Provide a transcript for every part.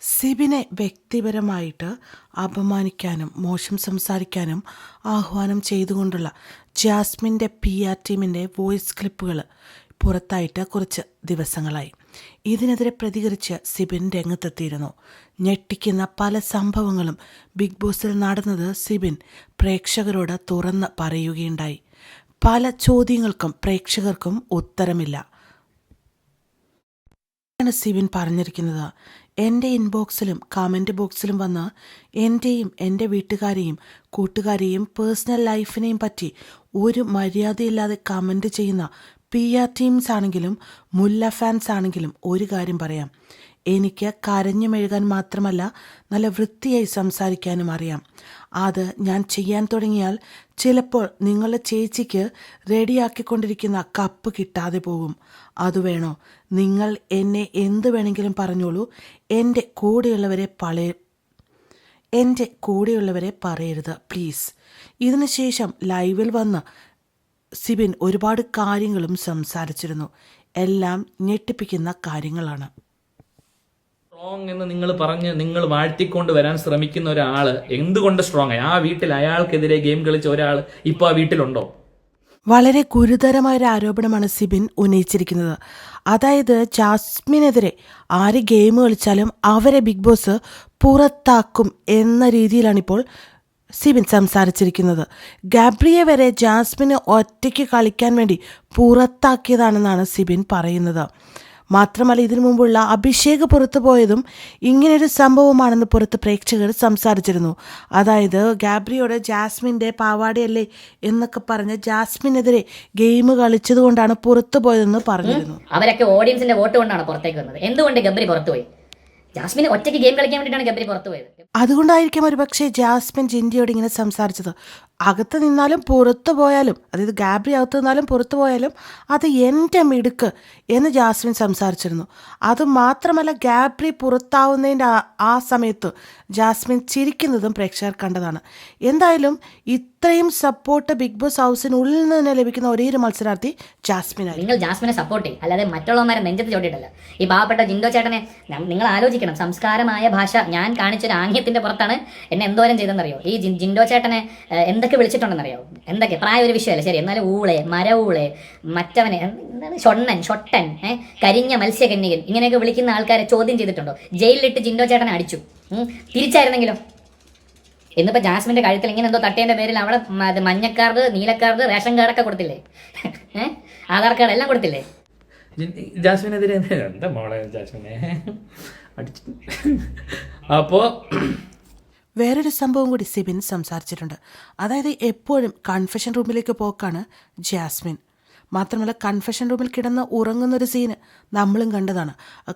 സിബിനെ വ്യക്തിപരമായിട്ട് അപമാനിക്കാനും മോശം സംസാരിക്കാനും ആഹ്വാനം ചെയ്തുകൊണ്ടുള്ള ജാസ്മിന്റെ പി ആർ ടീമിന്റെ വോയിസ് ക്ലിപ്പുകൾ പുറത്തായിട്ട് കുറച്ച് ദിവസങ്ങളായി. ഇതിനെതിരെ പ്രതികരിച്ച് സിബിൻ രംഗത്തെത്തിയിരുന്നു. ഞെട്ടിക്കുന്ന പല സംഭവങ്ങളും ബിഗ് ബോസിൽ നടന്നത് സിബിൻ പ്രേക്ഷകരോട് തുറന്ന് പറയുകയുണ്ടായി. പല ചോദ്യങ്ങൾക്കും പ്രേക്ഷകർക്കും ഉത്തരമില്ല. സിബിൻ പറഞ്ഞിരിക്കുന്നത്. എന്റെ ഇൻബോക്സിലും കമന്റ് ബോക്സിലും വന്ന് എന്റെയും എന്റെ വീട്ടുകാരെയും കൂട്ടുകാരെയും പേഴ്സണൽ ലൈഫിനെയും പറ്റി ഒരു മര്യാദയില്ലാതെ കമന്റ് ചെയ്യുന്ന പി ആർ ടീംസ് ആണെങ്കിലും മുല്ല ഫാൻസ് ആണെങ്കിലും ഒരു കാര്യം പറയാം. എനിക്ക് കരഞ്ഞു മെഴുകാൻ മാത്രമല്ല നല്ല വൃത്തിയായി സംസാരിക്കാനും അറിയാം. അത് ഞാൻ ചെയ്യാൻ തുടങ്ങിയാൽ ചിലപ്പോൾ നിങ്ങളുടെ ചേച്ചിക്ക് റെഡിയാക്കിക്കൊണ്ടിരിക്കുന്ന കപ്പ് കിട്ടാതെ പോകും. അത് വേണോ? നിങ്ങൾ എന്നെ എന്ത് വേണമെങ്കിലും പറഞ്ഞോളൂ. എന്റെ കൂടെയുള്ളവരെ പളയ എന്റെ കൂടെയുള്ളവരെ പറയരുത് പ്ലീസ്. ഇതിനുശേഷം ലൈവിൽ വന്ന് സിബിൻ ഒരുപാട് കാര്യങ്ങളും സംസാരിച്ചിരുന്നു. എല്ലാം ഞെട്ടിപ്പിക്കുന്ന കാര്യങ്ങളാണ്. സ്ട്രോങ് എന്ന് നിങ്ങൾ പറഞ്ഞ് നിങ്ങൾ വാഴ്ത്തിക്കൊണ്ട് വരാൻ ശ്രമിക്കുന്ന ഒരാൾ എന്തുകൊണ്ട് സ്ട്രോങ് ആയി ആ വീട്ടിൽ അയാൾക്കെതിരെ ഗെയിം കളിച്ച ഒരാൾ ഇപ്പോൾ ആ വീട്ടിലുണ്ടോ? വളരെ ഗുരുതരമായ ഒരു ആരോപണമാണ് സിബിൻ ഉന്നയിച്ചിരിക്കുന്നത്. അതായത് ജാസ്മിനെതിരെ ആര് ഗെയിം കളിച്ചാലും അവരെ ബിഗ് ബോസ് പുറത്താക്കും എന്ന രീതിയിലാണിപ്പോൾ സിബിൻ സംസാരിച്ചിരിക്കുന്നത്. ഗാബ്രിയെ വരെ ജാസ്മിന് ഒറ്റയ്ക്ക് കളിക്കാൻ വേണ്ടി പുറത്താക്കിയതാണെന്നാണ് സിബിൻ പറയുന്നത്. മാത്രമല്ല ഇതിനു മുമ്പുള്ള അഭിഷേക് പുറത്തു പോയതും ഇങ്ങനൊരു സംഭവമാണെന്ന് പുറത്ത് പ്രേക്ഷകർ സംസാരിച്ചിരുന്നു. അതായത് ഗാബ്രിയോട് ജാസ്മിന്റെ പാവാടയല്ലേ എന്നൊക്കെ പറഞ്ഞ് ജാസ്മിനെതിരെ ഗെയിം കളിച്ചതുകൊണ്ടാണ് പുറത്തു പോയതെന്ന് പറഞ്ഞിരുന്നു. അവരൊക്കെ ഓഡിയൻസിന്റെ വോട്ട് കൊണ്ടാണ് പുറത്തേക്ക് വന്നത് എന്തുകൊണ്ട് ഗബ്രി പുറത്തുപോയി? ജാസ്മിന് ഒറ്റയ്ക്ക് ഗെയിം കളിക്കാൻ വേണ്ടിയിട്ടാണ് ഗബ്രി പുറത്തു പോയത്. അതുകൊണ്ടായിരിക്കും ഒരു പക്ഷേ ജാസ്മിൻ ജിൻഡിയോട് ഇങ്ങനെ സംസാരിച്ചത്. അകത്ത് നിന്നാലും പുറത്തു പോയാലും അതായത് ഗാബ്രി അകത്ത് നിന്നാലും പുറത്തു പോയാലും അത് എന്റെ മിടുക്ക് എന്ന് ജാസ്മിൻ സംസാരിച്ചിരുന്നു. അത് മാത്രമല്ല ഗാബ്രി പുറത്താവുന്നതിന്റെ ആ- സമയത്ത് ജാസ്മിൻ ചിരിക്കുന്നതും പ്രേക്ഷകർ കണ്ടതാണ്. എന്തായാലും ഇത്രയും സപ്പോർട്ട് ബിഗ് ബോസ് ഹൗസിനുള്ളിൽ നിന്ന് ലഭിക്കുന്ന ഒരേ ഒരു മത്സരാർത്ഥി ജാസ്മിനായി നിങ്ങൾ ജാസ്മിനെ സപ്പോർട്ട് ചെയ്യും. അല്ലാതെ മറ്റുള്ളവന്മാരെ നെഞ്ചത്ത് ചോട്ടിട്ടല്ല ഈ പാവപ്പെട്ട ജിൻഡോ ചേട്ടനെ നിങ്ങൾ ആലോചിക്കണം. സംസ്കാരമായ ഭാഷ ഞാൻ കാണിച്ചൊരു ആംഗ്യത്തിന്റെ പുറത്താണ് എന്നെ എന്തോരം ചെയ്തെന്നറിയോ ഈ ജിൻ- ജിൻഡോ ചേട്ടനെ ഏഹ്, എന്തൊക്കെ വിളിച്ചിട്ടുണ്ടെന്നറിയോ എന്തൊക്കെ? പ്രായ ഒരു വിഷയമല്ല? ശരി എന്നാലും ഊളെ മരവൂളെ മറ്റവനെ എന്താണ്? ഷൊണ്ണൻ ഷൊട്ടൻ ഏഹ് കരിഞ്ഞ മത്സ്യകന്യകൻ ഇങ്ങനെയൊക്കെ വിളിക്കുന്ന ആൾക്കാരെ ചോദ്യം ചെയ്തിട്ടുണ്ടോ? ജയിലിലിട്ട് ജിൻഡോ ചേട്ടനെ അടിച്ചു തിരിച്ചായിരുന്നെങ്കിലും തിരിച്ചായിരുന്നെങ്കിലോ? ഇന്നിപ്പോ ജാസ്മിന്റെ കഴുത്തിൽ ഇങ്ങനെ എന്തോ തട്ടേന്റെ പേരിൽ അവിടെ മ- അത് മഞ്ഞക്കാർഡ് നീലക്കാർഡ് റേഷൻ കാർഡൊക്കെ കൊടുത്തില്ലേ? ഏഹ് ആധാർ കാർഡ് എല്ലാം കൊടുത്തില്ലേ? ജാസ്മിനെതിരെ എന്താ മോളെ ജാസ്മിനെ? അടിച്ചു. അപ്പോ വേറൊരു സംഭവം കൂടി സിബിൻ സംസാരിച്ചിട്ടുണ്ട്. അതായത് എപ്പോഴും കൺഫെഷൻ റൂമിലേക്ക് പോക്കാണ് ജാസ്മിൻ. മാത്രമല്ല കൺഫെഷൻ റൂമിൽ കിടന്ന് ഉറങ്ങുന്നൊരു സീന് നമ്മളും കണ്ടതാണ്.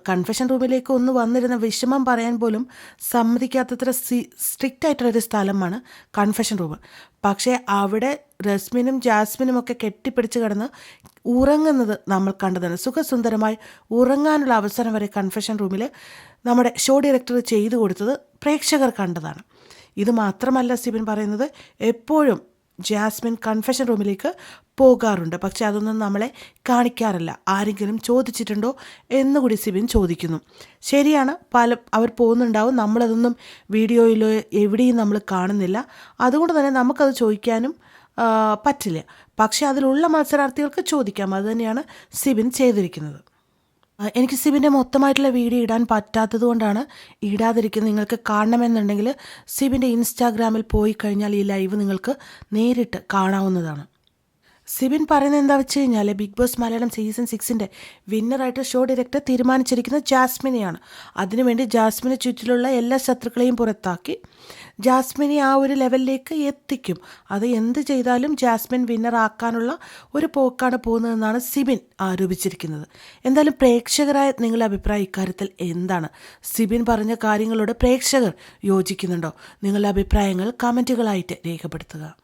കൺഫെഷൻ റൂമിലേക്ക് ഒന്ന് വന്നിരുന്ന വിഷമം പറയാൻ പോലും സമ്മതിക്കാത്തത്ര സി സ്ട്രിക്റ്റ് ആയിട്ടുള്ളൊരു സ്ഥലമാണ് കൺഫെഷൻ റൂം പക്ഷേ അവിടെ റസ്മിനും ജാസ്മിനും ഒക്കെ കെട്ടിപ്പിടിച്ച് കിടന്ന് ഉറങ്ങുന്നത് നമ്മൾ കണ്ടതാണ്. സുഖസുന്ദരമായി ഉറങ്ങാനുള്ള അവസരം വരെ കൺഫെഷൻ റൂമിൽ നമ്മുടെ ഷോ ഡയറക്ടർ ചെയ്തു കൊടുത്തത് പ്രേക്ഷകർ കണ്ടതാണ്. ഇത് മാത്രമല്ല സിബിൻ പറയുന്നത് എപ്പോഴും ജാസ്മിൻ കൺഫെഷൻ റൂമിലേക്ക് പോകാറുണ്ട്. പക്ഷെ അതൊന്നും നമ്മളെ കാണിക്കാറില്ല. ആരെങ്കിലും ചോദിച്ചിട്ടുണ്ടോ എന്നുകൂടി സിബിൻ ചോദിക്കുന്നു. ശരിയാണ് പല അവർ പോകുന്നുണ്ടാവും. നമ്മളതൊന്നും വീഡിയോയിലോ എവിടെയും നമ്മൾ കാണുന്നില്ല. അതുകൊണ്ട് തന്നെ നമുക്കത് ചോദിക്കാനും പറ്റില്ല. പക്ഷേ അതിലുള്ള മത്സരാർത്ഥികൾക്ക് ചോദിക്കാം. അതുതന്നെയാണ് സിബിൻ ചെയ്തിരിക്കുന്നത്. എനിക്ക് സിബിന്റെ മൊത്തമായിട്ടുള്ള വീഡിയോ ഇടാൻ പറ്റാത്തത് കൊണ്ടാണ് ഇടാതിരിക്കുന്നത്. നിങ്ങൾക്ക് കാണണമെന്നുണ്ടെങ്കിൽ സിബിന്റെ ഇൻസ്റ്റാഗ്രാമിൽ പോയി കഴിഞ്ഞാൽ ഈ ലൈവ് നിങ്ങൾക്ക് നേരിട്ട് കാണാവുന്നതാണ്. സിബിൻ പറയുന്നത് എന്താ വെച്ച് കഴിഞ്ഞാൽ ബിഗ് ബോസ് മലയാളം സീസൺ സിക്സിന്റെ വിന്നറായിട്ട് ഷോ ഡയറക്ടർ തീരുമാനിച്ചിരിക്കുന്നത് ജാസ്മിനെയാണ്. അതിനുവേണ്ടി ജാസ്മിന് ചുറ്റിലുള്ള എല്ലാ ശത്രുക്കളെയും പുറത്താക്കി ജാസ്മിനെ ആ ഒരു ലെവലിലേക്ക് എത്തിക്കും. അത് എന്ത് ചെയ്താലും ജാസ്മിൻ വിന്നർ ആക്കാനുള്ള ഒരു പോക്കാണ് പോകുന്നതെന്നാണ് സിബിൻ ആരോപിച്ചിരിക്കുന്നത്. എന്തായാലും പ്രേക്ഷകരായ നിങ്ങളുടെ അഭിപ്രായം ഇക്കാര്യത്തിൽ എന്താണ്? സിബിൻ പറഞ്ഞ കാര്യങ്ങളോട് പ്രേക്ഷകർ യോജിക്കുന്നുണ്ടോ? നിങ്ങളുടെ അഭിപ്രായങ്ങൾ കമന്റുകളായിട്ട് രേഖപ്പെടുത്തുക.